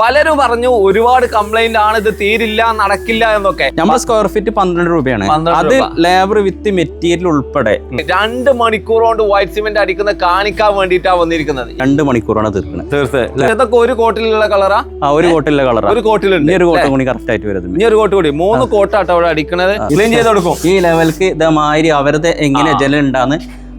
പലരും പറഞ്ഞു ഒരുപാട് കംപ്ലൈന്റ് ആണ് ഇത് തീരില്ല നടക്കില്ല എന്നൊക്കെ. നമ്മൾ സ്ക്വയർ ഫീറ്റ് പന്ത്രണ്ട് രൂപയാണ്. അത് ലേബർ വിത്ത് മെറ്റീരിയൽ ഉൾപ്പെടെ രണ്ട് മണിക്കൂർ കൊണ്ട് വൈറ്റ് സിമെന്റ് അടിക്കുന്ന കാണിക്കാൻ വേണ്ടിയിട്ടാണ് വന്നിരിക്കുന്നത്. രണ്ട് മണിക്കൂറാണ് തീർക്കുന്നത്. തീർച്ചയായും ഇതൊക്കെ ഒരു കോട്ടിലുള്ള കളറാ ആ? ഒരു കോട്ടിലുള്ള കളർ ഒരു കോട്ടിലുണ്ട്. ഒരു കോട്ടം കൂടി കറക്റ്റ് ആയിട്ട് വരുന്നത് ഇനി ഒരു കോട്ട് കൂടി. മൂന്ന് കോട്ടാട്ടോ അവിടെ അടിക്കുന്നത് ക്ലീൻ ചെയ്ത് കൊടുക്കും. ഈ ലെവൽക്ക് ഇതേമാതിരി അവരുടെ എങ്ങനെ ജലം ഉണ്ടാന്ന്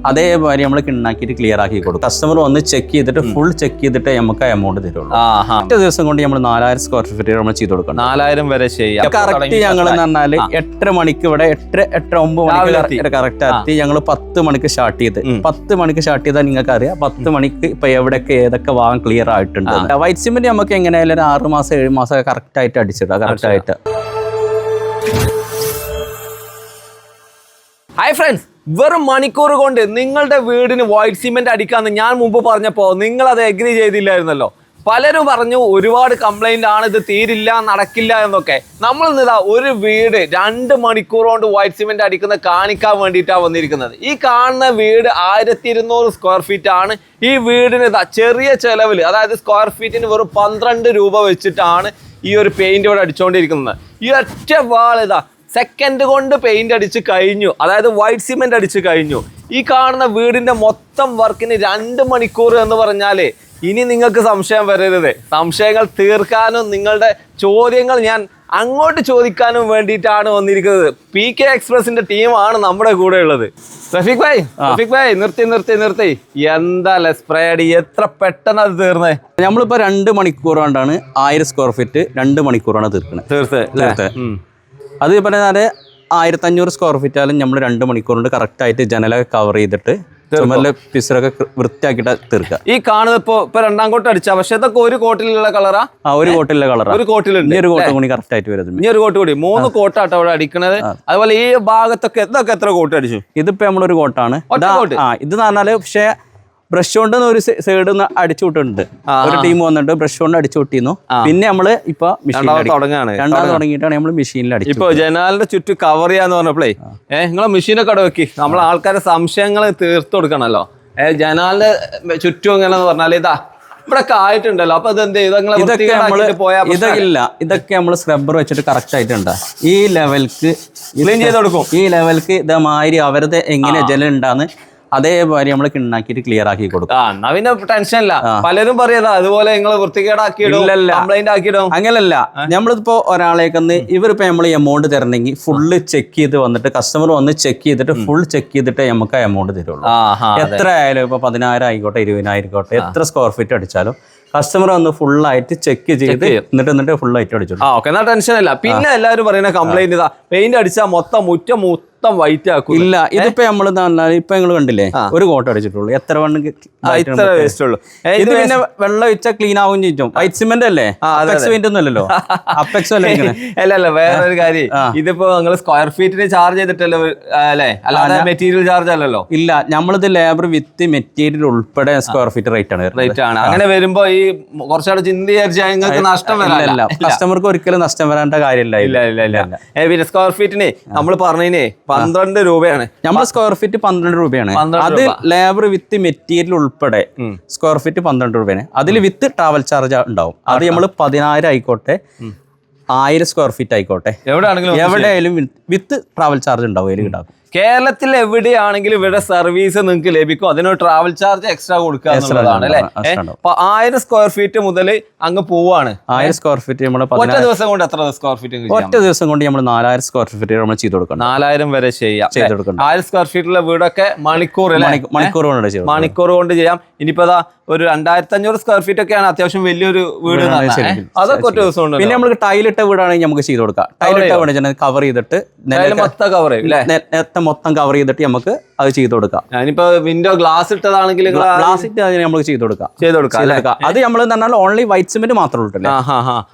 അതേമാതിരി നമ്മൾ കിണ്ണാക്കിയിട്ട് ക്ലിയർ ആക്കി കൊടുക്കും. കസ്റ്റമർ വന്ന് ചെക്ക് ചെയ്തിട്ട് ഫുൾ ചെക്ക് ചെയ്തിട്ട് നമുക്ക് എമൗണ്ട് തരുള്ളൂ. എട്ട് ഒറ്റ ദിവസം കൊണ്ട് നമ്മൾ നാലായിരം സ്ക്വയർ ഫീറ്റ് നമ്മൾ ചെയ്ത് കൊടുക്കണം. നാലായിരം വരെ ചെയ്യാം. കറക്റ്റ് ഞങ്ങൾ എന്ന് പറഞ്ഞാൽ എട്ടര മണിക്ക് ഇവിടെ എട്ടര എട്ടര ഒമ്പത്. മണിക്ക് കറക്റ്റ് എത്തി. ഞങ്ങൾ പത്ത് മണിക്ക് സ്റ്റാർട്ട് ചെയ്ത്. പത്ത് മണിക്ക് സ്റ്റാർട്ട് ചെയ്താൽ നിങ്ങൾക്ക് അറിയാം പത്ത് മണിക്ക് ഇപ്പൊ എവിടെയൊക്കെ ഏതൊക്കെ ഭാഗം ക്ലിയർ ആയിട്ടുണ്ട്. വൈറ്റ് സിമെന്റ് നമുക്ക് എങ്ങനെയായാലും ഒരു ആറ് മാസം ഏഴ് മാസം കറക്റ്റ് ആയിട്ട് അടിച്ചിടാം കറക്റ്റ് ആയിട്ട്. ഹായ് ഫ്രണ്ട്സ് വെറും മണിക്കൂർ കൊണ്ട് നിങ്ങളുടെ വീടിന് വൈറ്റ് സിമെന്റ് അടിക്കാന്ന് ഞാൻ മുമ്പ് പറഞ്ഞപ്പോൾ നിങ്ങൾ അത് എഗ്രി ചെയ്തില്ലായിരുന്നല്ലോ. പലരും പറഞ്ഞു ഒരുപാട് കംപ്ലൈന്റ് ആണ് ഇത് തീരില്ല നടക്കില്ല എന്നൊക്കെ. നമ്മൾ ഇന്നിതാ ഒരു വീട് രണ്ട് മണിക്കൂർ കൊണ്ട് വൈറ്റ് സിമെന്റ് അടിക്കുന്ന കാണിക്കാൻ വേണ്ടിയിട്ടാണ് വന്നിരിക്കുന്നത്. ഈ കാണുന്ന വീട് ആയിരത്തി ഇരുന്നൂറ് സ്ക്വയർ ഫീറ്റ് ആണ്. ഈ വീടിന് ഇതാ ചെറിയ ചെലവിൽ അതായത് സ്ക്വയർ ഫീറ്റിന് വെറും പന്ത്രണ്ട് രൂപ വെച്ചിട്ടാണ് ഈ ഒരു പെയിന്റ് ഇവിടെ അടിച്ചുകൊണ്ടിരിക്കുന്നത് ഈ ഒറ്റ വാൾ ഇതാ സെക്കൻഡ് കൊണ്ട് പെയിന്റ് അടിച്ച് കഴിഞ്ഞു. അതായത് വൈറ്റ് സിമെന്റ് അടിച്ച് കഴിഞ്ഞു. ഈ കാണുന്ന വീടിന്റെ മൊത്തം വർക്കിന് രണ്ട് മണിക്കൂർ എന്ന് പറഞ്ഞാൽ ഇനി നിങ്ങൾക്ക് സംശയം വരരുത്. സംശയങ്ങൾ തീർക്കാനും നിങ്ങളുടെ ചോദ്യങ്ങൾ ഞാൻ അങ്ങോട്ട് ചോദിക്കാനും വേണ്ടിയിട്ടാണ് വന്നിരിക്കുന്നത്. പി കെ എക്സ്പ്രസിന്റെ ടീമാണ് നമ്മുടെ കൂടെ ഉള്ളത്. റഫീഖ് ഭായ് റഫീഖ് ഭായ് നിർത്തി നിർത്തി നിർത്തി. എന്താ സ്പ്രേ അടി എത്ര പെട്ടെന്ന് അത് തീർന്നേ? നമ്മളിപ്പോ രണ്ട് മണിക്കൂർ കൊണ്ടാണ് ആയിരം സ്ക്വയർ ഫീറ്റ് രണ്ട് മണിക്കൂറാണ് തീർക്കുന്നത് തീർത്ത് തീർത്ത്. അത് പറഞ്ഞാൽ ആയിരത്തഞ്ഞൂറ് സ്ക്വയർ ഫീറ്റ് ആയാലും നമ്മൾ രണ്ട് മണിക്കൂർ കൊണ്ട് കറക്റ്റ് ആയിട്ട് ജനലൊക്കെ കവർ ചെയ്തിട്ട് ചുമലിലെ പിസറൊക്കെ വൃത്തിയാക്കിയിട്ട് തീർക്കുക ഈ കാണുന്നത് ഇപ്പൊ ഇപ്പൊ രണ്ടാം കോട്ട് അടിച്ചാ. പക്ഷെ ഇതൊക്കെ ഒരു കോട്ടിലുള്ള കളറാ ആ? ഒരു കോട്ടിലെ കളറാ ഒരു കോട്ടിലുണ്ട്. ഒരു കോട്ടും കൂടി കറക്റ്റ് ആയിട്ട് വരുന്നത് ഇനി ഒരു കോട്ട് കൂടി. മൂന്ന് കോട്ടാട്ടോ അവിടെ അടിക്കണത്. അതുപോലെ ഈ ഭാഗത്തൊക്കെ ഇതൊക്കെ എത്ര കോട്ട് അടിച്ചു? ഇതിപ്പോ നമ്മളൊരു കോട്ടാണ്. ഇത് പറഞ്ഞാൽ പക്ഷേ ബ്രഷ് കൊണ്ട് ഒരു സൈഡ് അടിച്ചു വിട്ടിട്ടുണ്ട്. ഒരു ടീം വന്നിട്ട് ബ്രഷ് കൊണ്ട് അടിച്ചു വിട്ടിരുന്നു. പിന്നെ നമ്മൾ ഇപ്പൊ തുടങ്ങാണ്. രണ്ടാമത് തുടങ്ങിയിട്ടാണ് നമ്മൾ മെഷീനിൽ അടിച്ചു ഇപ്പൊ ജനാലിന്റെ ചുറ്റും കവർ ചെയ്യാന്ന് പറഞ്ഞപ്പോഴേ ഏഹ് നിങ്ങളെ മെഷീനൊക്കെ അവിടെ വെക്കി നമ്മളെ ആൾക്കാരെ സംശയങ്ങൾ തീർത്തു കൊടുക്കണല്ലോ ഏഹ് ജനാലിന്റെ ചുറ്റും എങ്ങനെയാന്ന് പറഞ്ഞാൽ ഇതാ ഇവിടെ ഒക്കെ ആയിട്ടുണ്ടല്ലോ. അപ്പൊ ഇതൊക്കെ നമ്മൾ ഇതല്ല ഇതൊക്കെ നമ്മൾ സ്ക്രബ്ബർ വെച്ചിട്ട് കറക്റ്റ് ആയിട്ടുണ്ട്. ഈ ലെവൽക്ക് ക്ലീൻ ചെയ്ത് കൊടുക്കും. ഈ ലെവൽക്ക് ഇതേമാതിരി അവരുടെ എങ്ങനെ ജലം ഉണ്ടാന്ന് അതേമാതിരി നമ്മൾ കിണ്ണാക്കിയിട്ട് ക്ലിയർ ആക്കി കൊടുക്കും. ആ എന്നാ പിന്നെ ടെൻഷൻ ഇല്ല. പലരും പറയതാ അതുപോലെ നിങ്ങൾ വൃത്തികേടാക്കിയിടും ആക്കിയിടും. അങ്ങനല്ല. നമ്മളിപ്പോ ഒരാളേക്കൊന്ന് ഇവരിപ്പോ നമ്മൾ എമൗണ്ട് തരണമെങ്കിൽ ഫുള്ള് ചെക്ക് ചെയ്ത് വന്നിട്ട് കസ്റ്റമർ വന്ന് ചെക്ക് ചെയ്തിട്ട് ഫുൾ ചെക്ക് ചെയ്തിട്ട് നമുക്ക് എമൗണ്ട് തരുള്ളൂ. എത്ര ആയാലും ഇപ്പൊ പതിനായിരം ആയിക്കോട്ടെ ഇരുപതിനായിരം ആയിക്കോട്ടെ എത്ര സ്ക്വയർ ഫീറ്റ് അടിച്ചാലും കസ്റ്റമർ വന്ന് ഫുൾ ആയിട്ട് ചെക്ക് ചെയ്ത് എന്നിട്ട് എന്നിട്ട് ഫുൾ ആയിട്ട് അടിച്ചു ആ ഓക്കെ. എന്നാ ടെൻഷൻ അല്ല പിന്നെ എല്ലാവരും പറയുന്ന കംപ്ലൈന്റ് ഇതാ. പെയിന്റ് അടിച്ചാൽ മൊത്തം മുറ്റ മൊത്തം വൈറ്റ് ആക്കും. ഇല്ല ഇതിപ്പോ നമ്മൾ ഇപ്പൊ നിങ്ങൾ കണ്ടില്ലേ? ഒരു കോട്ട അടിച്ചിട്ടുള്ളൂ. എത്ര വണ്ണം ഇത്ര വേസ്റ്റ് ഉള്ളൂ. ഇത് പിന്നെ വെള്ളം ഒഴിച്ചാൽ ക്ലീൻ ആവും ചെയ്യും. വൈറ്റ് സിമെന്റ് അല്ലേ? സിമെന്റ് പെയിന്റ് ഒന്നും അല്ലല്ലോ അപ്പെക്സ് അല്ലേ അല്ല അല്ല വേറൊരു കാര്യം. ഇതിപ്പോ നിങ്ങൾ സ്ക്വയർ ഫീറ്റിന് ചാർജ് ചെയ്തിട്ടല്ലോ അല്ലേ? അല്ലാതെ മെറ്റീരിയൽ ചാർജ് അല്ലല്ലോ. ഇല്ല നമ്മളിത് ലേബർ വിത്ത് മെറ്റീരിയൽ ഉൾപ്പെടെ സ്ക്വയർ ഫീറ്റ് റേറ്റ് ആണ് റേറ്റ് ആണ്. അങ്ങനെ വരുമ്പോ ഈ കുറച്ചുകൂടെ ചിന്തി വിചാരിച്ചാൽ നിങ്ങൾക്ക് നഷ്ടം വരാല്ല കസ്റ്റമർക്ക് ഒരിക്കലും നഷ്ടം വരാണ്ട കാര്യമില്ല ഇല്ല ഇല്ല ഇല്ല. പിന്നെ സ്ക്വയർ ഫീറ്റിന് നമ്മൾ പറഞ്ഞതിന് പന്ത്രണ്ട് രൂപയാണ്. നമ്മൾ സ്ക്വയർ ഫീറ്റ് പന്ത്രണ്ട് രൂപയാണ്. അത് ലേബർ വിത്ത് മെറ്റീരിയൽ ഉൾപ്പെടെ സ്ക്വയർ ഫീറ്റ് പന്ത്രണ്ട് രൂപയാണ്. അതിൽ വിത്ത് ട്രാവൽ ചാർജ് ഉണ്ടാവും. അത് നമ്മൾ പതിനായിരം ആയിക്കോട്ടെ ആയിരം സ്ക്വയർ ഫീറ്റ് ആയിക്കോട്ടെ. എവിടെയാണെങ്കിലും എവിടെയായാലും വിത്ത് ട്രാവൽ ചാർജ് ഉണ്ടാവും അതിൽ ഉണ്ടാവും. കേരളത്തിൽ എവിടെയാണെങ്കിലും ഇവിടെ സർവീസ് നിങ്ങൾക്ക് ലഭിക്കും. അതിനൊരു ട്രാവൽ ചാർജ് എക്സ്ട്രാ കൊടുക്കുക എന്നുള്ളതാണ് അല്ലേ. അപ്പൊ ആയിരം സ്ക്വയർ ഫീറ്റ് മുതൽ അങ്ങ് പോവാണ്. ആയിരം സ്ക്വയർ ഫീറ്റ് നമ്മൾ ഒറ്റ ദിവസം കൊണ്ട് എത്ര സ്ക്വയർ ഫീറ്റ് ഒറ്റ ദിവസം കൊണ്ട് നമ്മൾ നാലായിരം സ്ക്വയർ ഫീറ്റ് നമ്മൾ ചെയ്ത് കൊടുക്കണം. നാലായിരം വരെ ചെയ്യാം. ചെയ്ത് കൊടുക്കണം. ആയിരം സ്ക്വയർ ഫീറ്റുള്ള വീടൊക്കെ മണിക്കൂർ മണിക്കൂർ- കൊണ്ട് ചെയ്യാം മണിക്കൂർ കൊണ്ട് ചെയ്യാം. ഇനിയിപ്പോ ഒരു രണ്ടായിരത്തി അഞ്ഞൂറ് സ്ക്വയർ ഫീറ്റ് ഒക്കെയാണ് അത്യാവശ്യം വലിയൊരു വീട്? അതൊക്കെ ഒറ്റ ദിവസം ഉണ്ട് പിന്നെ നമുക്ക് ടൈലിട്ട വീടാണെങ്കിൽ നമുക്ക് ചെയ്ത് കൊടുക്കാം. ടൈലിട്ട വീട് കവർ ചെയ്തിട്ട് മൊത്തം കവർ നേരത്തെ മൊത്തം കവർ ചെയ്തിട്ട് നമുക്ക് അത് ചെയ്ത് കൊടുക്കാം. ഞാനിപ്പോ വിൻഡോ ഗ്ലാസ് ഇട്ടതാണെങ്കിൽ ഗ്ലാസ് ഇട്ട് അതിന് നമുക്ക് ചെയ്ത് കൊടുക്കാം. ചെയ്ത് കൊടുക്കാം ചെയ്ത് കൊടുക്കാം. അത് നമ്മൾ പറഞ്ഞാൽ ഓൺലി വൈറ്റ് സിമെന്റ് മാത്രമേ ഉള്ളൂ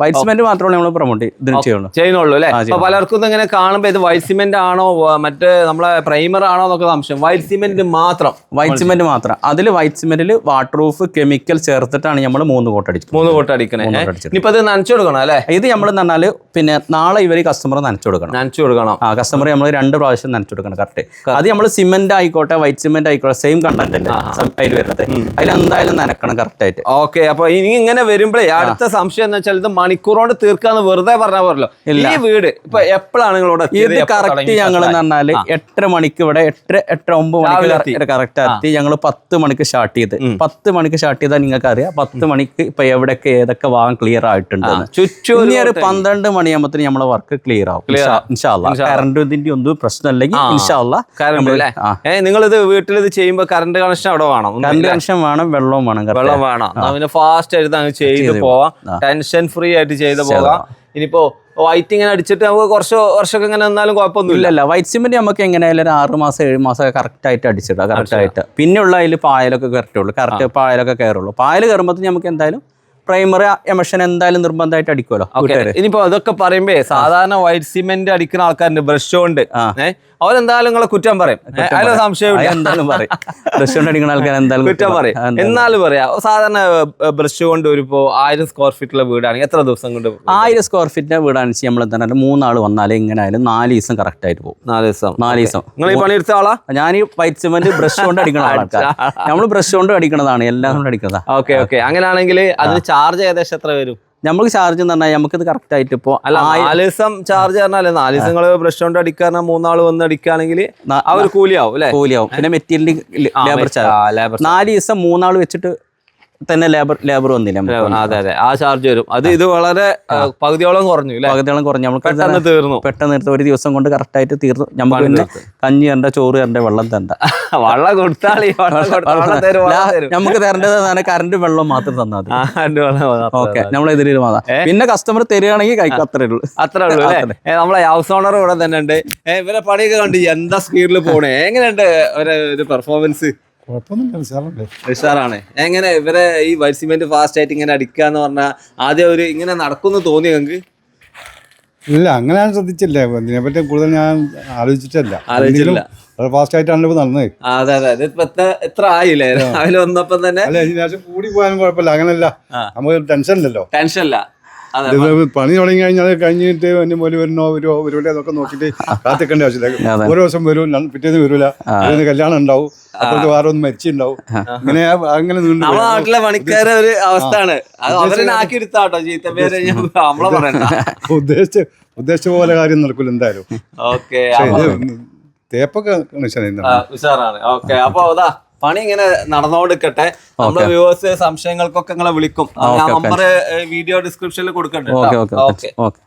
വൈറ്റ് സിമെന്റ് മാത്രമേ നമ്മൾ പ്രൊമോട്ട് ചെയ്യുള്ളൂ. ചെയ്യുന്നുള്ളൂ അല്ലേ? അപ്പൊ പലർക്കും ഇങ്ങനെ കാണുമ്പോ ഇത് വൈറ്റ് സിമെന്റ് ആണോ മറ്റേ നമ്മളെ പ്രൈമർ ആണോ എന്നൊക്കെ സംശയം. വൈറ്റ് സിമെന്റ് മാത്രം. വൈറ്റ് സിമെന്റ് മാത്രം. അതിൽ വൈറ്റ് സിമെന്റിൽ വാട്ടർ പ്രൂഫ് കെമിക്കൽ ചേർത്തിട്ടാണ് നമ്മൾ മൂന്ന് കോട്ട് അടിക്കുന്നത് മൂന്ന് കോട്ട് അടിക്കണേ. ഇനിയിപ്പോൾ ഇത് നനച്ചു കൊടുക്കണം അല്ലേ? ഇത് നമ്മൾ പറഞ്ഞാൽ പിന്നെ നാളെ ഇവർ കസ്റ്റമർ നനച്ചു കൊടുക്കണം. നനച്ചു കൊടുക്കണം. ആ കസ്റ്റമർ നമ്മൾ രണ്ട് പ്രാവശ്യം നനച്ചു കൊടുക്കണം കറക്റ്റ് അത് നമ്മൾ സിമെന്റ് ആയിക്കോട്ടെ വൈറ്റ് സിമെന്റ് ആയിക്കോട്ടെ സെയിം കണ്ടന്റ് അല്ലേ? അതിൽ വരുന്നത്. അതിൽ എന്തായാലും നനക്കണം കറക്റ്റ് ആയിട്ട്. ഓക്കെ അപ്പൊ ഇനി ഇങ്ങനെ വരുമ്പോഴേ അടുത്ത സംശയം എന്ന് വെച്ചാൽ ഇത് മണിക്കൂറോണ്ട് തീർക്കാന്ന് വെറുതെ പറഞ്ഞാൽ പോരല്ലോ. ഈ വീട് ഇപ്പൊ എപ്പോഴാണ് നിങ്ങളോട് ഇത് കറക്റ്റ് ഞങ്ങൾ എന്ന് പറഞ്ഞാൽ എട്ടര മണിക്ക് ഇവിടെ എട്ടര എട്ടര ഒമ്പത്. മണിക്ക് കറക്റ്റ് എത്തി. ഞങ്ങൾ പത്ത് മണിക്ക് സ്റ്റാർട്ട് ചെയ്ത്. പത്ത് മണിക്ക് സ്റ്റാർട്ട് ചെയ്താൽ നിങ്ങൾക്ക് അറിയാം പത്ത് മണിക്ക് ഇപ്പൊ എവിടെയൊക്കെ ഏതൊക്കെ ഭാഗം ക്ലിയർ ആയിട്ടുണ്ട് ചുറ്റും ഇനി ഒരു പന്ത്രണ്ട് മണിയാകുമ്പത്തിന് നമ്മളെ വർക്ക് ക്ലിയർ ആവും. ഇൻഷാല്ല കറണ്ട് ഇതിന്റെ ഒന്നും പ്രശ്നമില്ലെങ്കിൽ ഇൻഷാല്ല നിങ്ങളിത് നിങ്ങൾ ഇത് വീട്ടിൽ ഇത് ചെയ്യുമ്പോൾ കറണ്ട് കണക്ഷൻ അവിടെ വേണം. കറണ്ട് കണക്ഷൻ വേണം വെള്ളവും വേണം വെള്ളം വേണം. ഫാസ്റ്റ് ആയിട്ട് ചെയ്ത് പോവാം. ടെൻഷൻ ഫ്രീ ആയിട്ട് ചെയ്ത് പോകാം. ഇനിയിപ്പോ വൈറ്റ് ഇങ്ങനെ അടിച്ചിട്ട് നമുക്ക് കുറച്ച് വർഷമൊക്കെ ഇങ്ങനെ നിന്നാലും കുഴപ്പമൊന്നുമില്ല. ഇല്ല വൈറ്റ് സിമെന്റ് നമുക്ക് എങ്ങനെയായാലും ഒരു ആറ് മാസം ഏഴ് മാസം കറക്റ്റ് ആയിട്ട് അടിച്ചിടാം കറക്റ്റ് ആയിട്ട്. പിന്നെയുള്ള അതിൽ പായലൊക്കെ കയറ്റുള്ളൂ കറക്റ്റ് പായലൊക്കെ കയറുള്ളൂ. പായൽ കയറുമ്പോൾ നമുക്ക് എന്തായാലും പ്രൈമറി എമഷൻ എന്തായാലും നിർബന്ധമായിട്ട് അടിക്കുമല്ലോ. ഇനിയിപ്പോ അതൊക്കെ പറയുമ്പോ സാധാരണ വൈറ്റ് സിമെന്റ് അടിക്കുന്ന ആൾക്കാരുണ്ട് ബ്രഷ് കൊണ്ട് അവരെന്തായാലും നിങ്ങളെ കുറ്റം പറയും. സംശയം അത് എന്തായാലും പറയും. ബ്രഷ് കൊണ്ട് അടിക്കുന്ന ആൾക്കാർ എന്തായാലും കുറ്റം പറയും. എന്നാലും പറയാ. സാധാരണ ബ്രഷ് കൊണ്ട് ഒരു ഇപ്പോ ആയിരം സ്ക്വയർ ഫീറ്റുള്ള വീടാണെങ്കിൽ എത്ര ദിവസം കൊണ്ട് ആയിരം സ്ക്വയർ ഫീറ്റിന്റെ വീടാണെന്ന് വെച്ചാൽ നമ്മൾ എന്താ മൂന്നാൾ വന്നാലേ ഇങ്ങനെ ആയാലും നാല് ദിവസം കറക്റ്റ് ആയിട്ട് പോകും. നാല് ദിവസം. നാല് ദിവസം. നിങ്ങൾ ഈ പണിയെടുത്ത ആളാ? ഞാൻ ഈ വൈറ്റ് സിമെന്റ് ബ്രഷ് കൊണ്ട് അടിക്കുന്ന ആൾക്കാർ നമ്മൾ ബ്രഷ് കൊണ്ട് അടിക്കണതാണ്. എല്ലാം കൊണ്ട് അടിക്കുന്നതാ ഓക്കെ ഓക്കെ അങ്ങനെയാണെങ്കിൽ അതിന് ചാർജ് ഏകദേശം എത്ര വരും? നമുക്ക് ചാർജ് എന്ന് പറഞ്ഞാൽ നമുക്ക് ഇത് കറക്റ്റ് ആയിട്ട് ഇപ്പോൾ അല്ല നാല് ദിവസം ചാർജ് പറഞ്ഞാൽ നാല് ദിവസം നിങ്ങൾ ബ്രഷ് കൊണ്ട് അടിക്കാറ മൂന്നാൾ വന്ന് അടിക്കുകയാണെങ്കിൽ ആ ഒരു കൂലിയാവും അല്ലേ? കൂലിയാവും. പിന്നെ മെറ്റീരിയൽ ലേബർ ചാർജ് നാല് ദിവസം മൂന്നാൾ വെച്ചിട്ട് തന്നെ ലേബർ ലേബർ വന്നില്ല അതെ അതെ. ആ ചാർജ് വരും. അത് ഇത് വളരെ പകുതിയോളം കുറഞ്ഞു പകുതിയോളം കുറഞ്ഞു. നമുക്ക് പെട്ടെന്ന് തീർന്നു. പെട്ടെന്ന് എടുത്ത് ഒരു ദിവസം കൊണ്ട് കറക്റ്റ് ആയിട്ട് തീർന്നു. നമുക്ക് പിന്നെ കഞ്ഞി തരണ്ട ചോറ് തരണ്ട വെള്ളം തരണ്ട. വെള്ളം കൊടുത്താൽ നമുക്ക് തരേണ്ടത് കറണ്ട് വെള്ളം മാത്രം തന്നാൽ. ഓക്കെ നമ്മൾ എതിരെ പിന്നെ കസ്റ്റമർ തരികയാണെങ്കിൽ കഴിക്കും അത്രേ ഉള്ളൂ. അത്രേ ഉള്ളൂ നമ്മളെ ഹൗസ് ഓണർ ഇവിടെ തന്നെ ഉണ്ട്. ഇവരെ പണിയൊക്കെ കണ്ട് എന്താ സ്പീഡിൽ പോണേ? എങ്ങനെയുണ്ട് ഒരു പെർഫോമൻസ് ഉഷാറാണ് എങ്ങനെ ഇവരെ ഈ വൈറ്റ് സിമെന്റ് ഫാസ്റ്റ് ആയിട്ട് ഇങ്ങനെ അടിക്കുക എന്ന് പറഞ്ഞാൽ ആദ്യം ഒരു ഇങ്ങനെ നടക്കുന്നു തോന്നി ഞങ്ങൾക്ക് ഇല്ല അങ്ങനെ ഞാൻ ശ്രദ്ധിച്ചില്ല. ഇതിനെപ്പറ്റി കൂടുതൽ ഞാൻ ആലോചിച്ചിട്ടല്ല. ആലോചിച്ചില്ല. ഫാസ്റ്റ് ആയിട്ടാണല്ലോ ഇപ്പൊ നടന്നത് അതെ അതെ ഇപ്പൊ എത്ര ആയില്ലേ? രാവിലെ വന്നപ്പം തന്നെ അല്ല ഇതിന് കൂടി പോയാലും കുഴപ്പമില്ല. അങ്ങനല്ല. നമുക്ക് ടെൻഷൻ ഇല്ലല്ലോ. ടെൻഷൻ ഇത് പണി. തുടങ്ങി കഴിഞ്ഞാൽ അത് കഴിഞ്ഞിട്ട് എന്നെ മോലി വരുന്നോ വരുമോ വരൂല അതൊക്കെ നോക്കിയിട്ട് കാത്തിക്കേണ്ട ആവശ്യമില്ല. ഓരോ ദിവസം വരും പിറ്റേന്ന് വരൂല. പിറ്റേന്ന് കല്യാണം ഉണ്ടാവും. അപ്പോഴത്തെ വേറെ ഒന്ന് മരിച്ചിട്ടുണ്ടാവും അങ്ങനെ അങ്ങനെ പോയി. നാട്ടിലെ പണിക്കാരെ ഒരു അവസ്ഥയാണ് അത് അവരെന്നെ ആക്കി എടുത്താട്ടോ ചീത്ത പേര് നമ്മളെ പറയണ്ട. ഉദ്ദേശിച്ച ഉദ്ദേശിച്ച പോലെ കാര്യം നടക്കില്ല എന്തായാലും. ഓക്കെ തേപ്പൊക്കെ ഉഷാറാണ്. ഓക്കെ അപ്പൊ അതാ. പണി ഇങ്ങനെ നടന്നോടുക്കട്ടെ നമ്മുടെ വ്യൂവേഴ്സ് സംശയങ്ങൾക്കൊക്കെ നിങ്ങളെ വിളിക്കും. നമ്പർ വീഡിയോ ഡിസ്ക്രിപ്ഷനിൽ ഓക്കെ. ഓക്കെ.